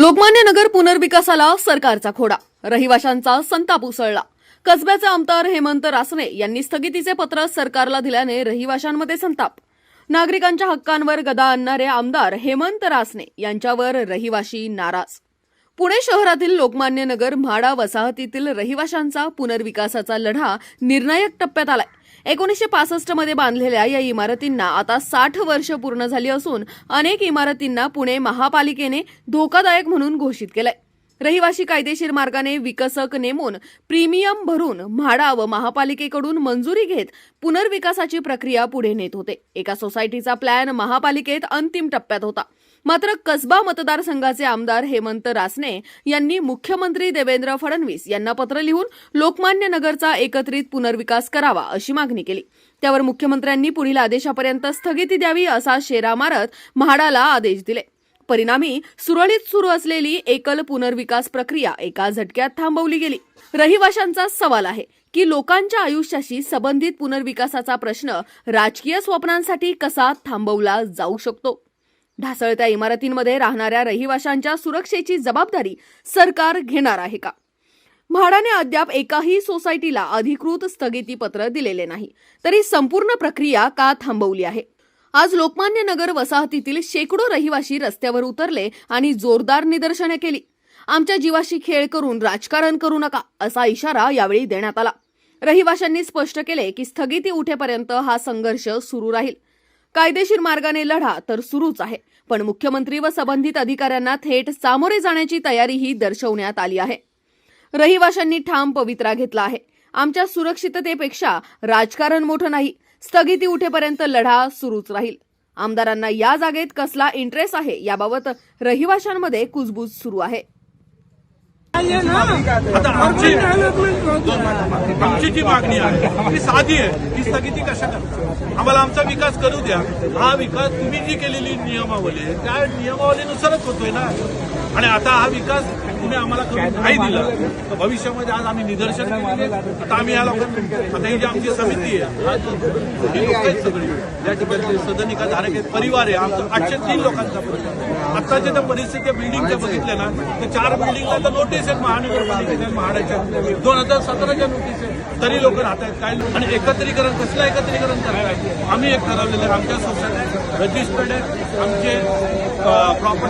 लोकमान्य नगर पुनर्विकासाला सरकारचा खोडा. रहिवाशांचा संताप उसळला. कसब्याचे आमदार हेमंत रासने यांनी स्थगितीचे पत्र सरकारला दिल्याने रहिवाशांमध्ये संताप. नागरिकांच्या हक्कांवर गदा आणणारे आमदार हेमंत रासने यांच्यावर रहिवाशी नाराज. पुणे शहरातील लोकमान्य नगर म्हाडा वसाहतीतील रहिवाशांचा पुनर्विकासाचा लढा निर्णायक टप्प्यात आलाय. एकोणीसशे पासष्टमध्ये बांधलेल्या या इमारतींना आता साठ वर्ष पूर्ण झाली असून अनेक इमारतींना पुणे महापालिकेने धोकादायक म्हणून घोषित केलंय. रहिवाशी कायदेशीर मार्गाने विकसक नेमून प्रीमियम भरून म्हाडा व महापालिकेकडून मंजुरी घेत पुनर्विकासाची प्रक्रिया पुढे नेत होते. एका सोसायटीचा प्लॅन महापालिकेत अंतिम टप्प्यात होता. मात्र कसबा मतदारसंघाचे आमदार हेमंत रासने यांनी मुख्यमंत्री देवेंद्र फडणवीस यांना पत्र लिहून लोकमान्य नगरचा एकत्रित पुनर्विकास करावा अशी मागणी केली. त्यावर मुख्यमंत्र्यांनी पुढील आदेशापर्यंत स्थगिती द्यावी असा शेरा मारत म्हाडाला आदेश दिले. परिणामी सुरळीत सुरू असलेली एकल पुनर्विकास प्रक्रिया एका झटक्यात थांबवली गेली. रहिवाशांचा सवाल आहे की लोकांच्या आयुष्याशी संबंधित पुनर्विकासाचा प्रश्न राजकीय स्वप्नांसाठी कसा थांबवला जाऊ शकतो? ढासळत्या इमारतींमध्ये राहणाऱ्या रहिवाशांच्या सुरक्षेची जबाबदारी सरकार घेणार आहे का? म्हाडाने अद्याप एकाही सोसायटीला अधिकृत स्थगितीपत्र दिलेले नाही. तरी संपूर्ण प्रक्रिया का थांबवली आहे? आज लोकमान्य नगर वसाहतीतील शेकडो रहिवाशी रस्त्यावर उतरले आणि जोरदार निदर्शने केली. आमच्या जीवाशी खेळ करून राजकारण करू नका असा इशारा यावेळी देण्यात आला. रहिवाशांनी स्पष्ट केले की स्थगिती उठेपर्यंत हा संघर्ष सुरू राहील. कायदेशीर मार्गाने लढा तर सुरूच आहे. पण मुख्यमंत्री व संबंधित अधिकाऱ्यांना थेट सामोरे जाण्याची तयारीही दर्शवण्यात आली आहे. रहिवाशांनी ठाम पवित्रा घेतला आहे. आमच्या सुरक्षिततेपेक्षा राजकारण मोठं नाही. स्थगिती उठेपर्यंत लढा सुरूच राहील. आमदारांना या जागेत कसला इंटरेस्ट आहे याबाबत रहिवाशांमध्ये कुजबूज सुरू आहे. आता आमची आमची जी मागणी आहे ती साधी आहे. ती स्थगिती कशा करता आम्हाला आमचा विकास करू द्या. हा विकास तुम्ही जी केलेली नियमावली आहे त्या नियमावलीनुसारच होतोय ना. आणि आता हा विकास तुम्ही आम्हाला करून नाही दिला. तर भविष्यामध्ये आज आम्ही निदर्शन आहेत. आता आम्ही या लोकांना आता ही जी आमची समिती आहे हा लोक आहेत सगळी. या ठिकाणी सदनिका धारक आहेत परिवार आहे. आमचा आठशे तीन लोकांचा परिवार. आत्ताच्या त्या परिस्थिती बिल्डिंगच्या बघितल्या ना तर चार बिल्डिंगला तर नोटीस आहेत महानगरपालिकेच्या महाडाच्या. दोन हजार सतराच्या नोटीस आहे तरी लोक राहत आहेत काय आणि एकत्रीकरण कसलं एकत्रीकरण करायचं आम्ही एक ठरवलेलं आहे आमच्या सोसायटी रजिस्टर्ड आहे आमचे प्रॉपर्टी